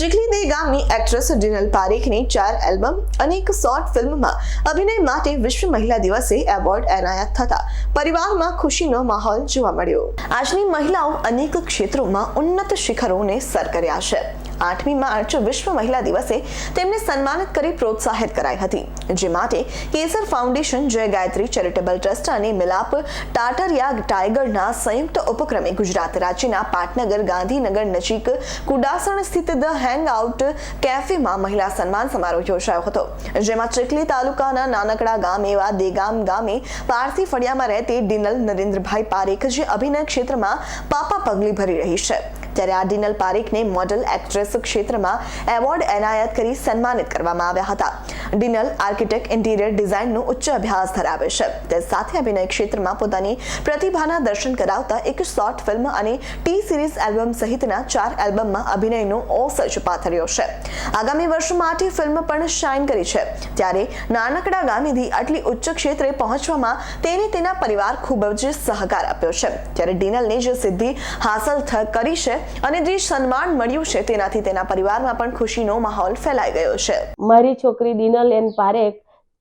ચીખલી દે ગામની એક્ટ્રેસ ડિનલ પારેખની ચાર એલ્બમ અને એક શોર્ટ ફિલ્મમાં અભિનય માટે વિશ્વ મહિલા દિવસે એવોર્ડ એનાયત થતા પરિવારમાં ખુશીનો માહોલ જોવા મળ્યો. આજની મહિલાઓ અનેક ક્ષેત્રોમાં ઉન્નત શિખરોને સર કર્યા છે. આઠમી માર્ચ વિશ્વ મહિલા દિવસે તેમને સન્માનિત કરી પ્રોત્સાહિત કરાઈ હતી, જે માટે કેસર ફાઉન્ડેશન, જય ગાયત્રી ચેરિટેબલ ટ્રસ્ટ અને મિલાપ ટાટરિયા ટાઈગરના સંયુક્ત ઉપક્રમે ગુજરાત રાજ્યના પાટનગર, ગાંધીનગર નજીક કુડાસણ સ્થિત ધ હેંગ આઉટ કેફેમાં મહિલા સન્માન સમારોહ યોજાયો હતો, જેમાં ચીખલી તાલુકાના નાનકડા ગામ એવા દેગામ ગામે પારસી ફળિયામાં રહેતી ડિનલ નરેન્દ્રભાઈ પારેખ જે અભિનય ક્ષેત્રમાં પાપા પગલી ભરી રહી છે. ત્યારે આ ડિનલ પારેખને મોડલ એક્ટ્રેસ ક્ષેત્રમાં એવોર્ડ એનાયત કરી સન્માનિત કરવામાં આવ્યા હતા. ડિનલ આર્કિટેક્ટ ઇન્ટિરિયર ડિઝાઇનનો ઉચ્ચ અભ્યાસ ધરાવે છે. તે સાથે અભિનય ક્ષેત્રમાં પોતાની પ્રતિભાના દર્શન કરાવતા એક શોર્ટ ફિલ્મ અને ટી સિરીઝ એલ્બમ સહિતના ચાર એલ્બમમાં અભિનયનો ઓસજ પાથર્યો છે. આગામી વર્ષમાં આઠી ફિલ્મ પણ શાઇન કરી છે. ત્યારે નાનકડા ગામેથી આટલી ઉચ્ચ ક્ષેત્રે પહોંચવામાં તેને તેના પરિવાર ખૂબ જ સહકાર આપ્યો છે. ત્યારે ડિનલને જે સિદ્ધિ હાંસલ કરી છે અને જે સન્માન મળ્યું છે તેનાથી તેના પરિવારમાં પણ ખુશીનો માહોલ ફેલાઈ ગયો છે. મારી છોકરી દિનલ એન પારેખ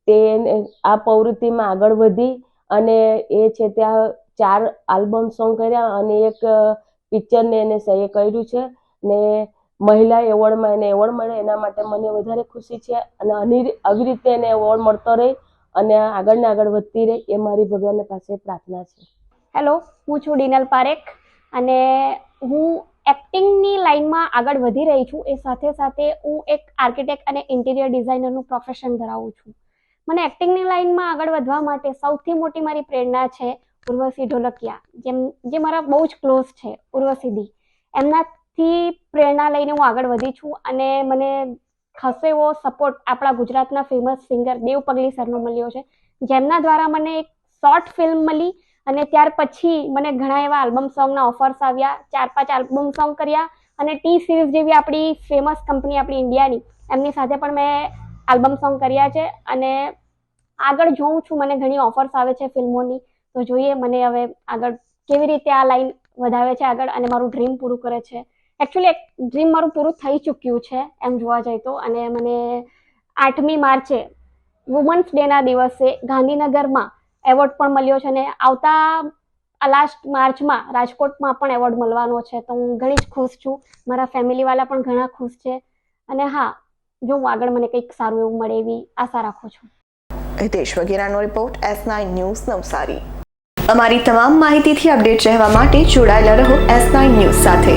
તે આ પ્રવૃત્તિમાં આગળ વધી અને એ છે ત્યાં ચાર આલ્બમ સોંગ કર્યા અને એક પિક્ચરને એને સહી કર્યું છે ને મહિલા એવોર્ડમાં એને એવોર્ડ મળે એના માટે મને વધારે ખુશી છે અને આવી રીતે એને એવોર્ડ મળતો રહે અને આગળ ને આગળ વધતી રહે એ મારી ભગવાનને પાસે પ્રાર્થના છે. હેલો હું છું ડિનલ પારેખ અને હું એક્ટિંગની લાઈનમાં આગળ વધી રહી છું, એ સાથે સાથે હું એક આર્કિટેક્ટ અને ઇન્ટિરિયર ડિઝાઇનરનું પ્રોફેશન ધરાવું છું. મને એક્ટિંગની લાઈનમાં આગળ વધવા માટે સૌથી મોટી મારી પ્રેરણા છે ઉર્વશી ઢોલકિયા, જેમ, જે મારા બહુ જ ક્લોઝ છે ઉર્વશીદી એમનાથી પ્રેરણા લઈને હું આગળ વધી છું અને મને ખાસો એવો સપોર્ટ આપણા ગુજરાતના ફેમસ સિંગર દેવ પગલી સરનો મળ્યો છે. જેમના દ્વારા મને એક શોર્ટ ફિલ્મ મળી અને ત્યાર પછી મને ઘણા એવા આલ્બમ સોંગના ઓફર્સ આવ્યા. ચાર પાંચ આલ્બમ સોંગ કર્યા અને ટી સિરીઝ જેવી આપણી ફેમસ કંપની આપણી ઇન્ડિયાની એમની સાથે પણ મેં આલ્બમ સોંગ કર્યા છે. અને આગળ જોઉં છું, મને ઘણી ઓફર્સ આવે છે ફિલ્મોની. તો જોઈએ મને હવે આગળ કેવી રીતે આ લાઈન વધાવે છે આગળ અને મારું ડ્રીમ પૂરું કરે છે. એકચ્યુઅલી એક ડ્રીમ મારું પૂરું થઈ ચૂક્યું છે, એમ જોવા જઈએ તો. અને મને આઠમી માર્ચે વુમન્સ ડેના દિવસે ગાંધીનગરમાં એવોર્ડ પણ મળ્યો છે અને આવતા, આ લાસ્ટ માર્ચમાં રાજકોટમાં પણ એવોર્ડ મળવાનો છે. તો હું ઘણી જ ખુશ છું. મારા ફેમિલીવાળા પણ ઘણા ખુશ છે. અને હા, જો હું આગળ મને કંઈક સારું એવું મળે એવી આશા રાખું છું. Hitesh વગેરાનો report S nine news Navsari. અમારી તમામ માહિતીથી અપડેટ રહેવા માટે જોડાયેલા રહો એસ નાઇન ન્યૂઝ સાથે.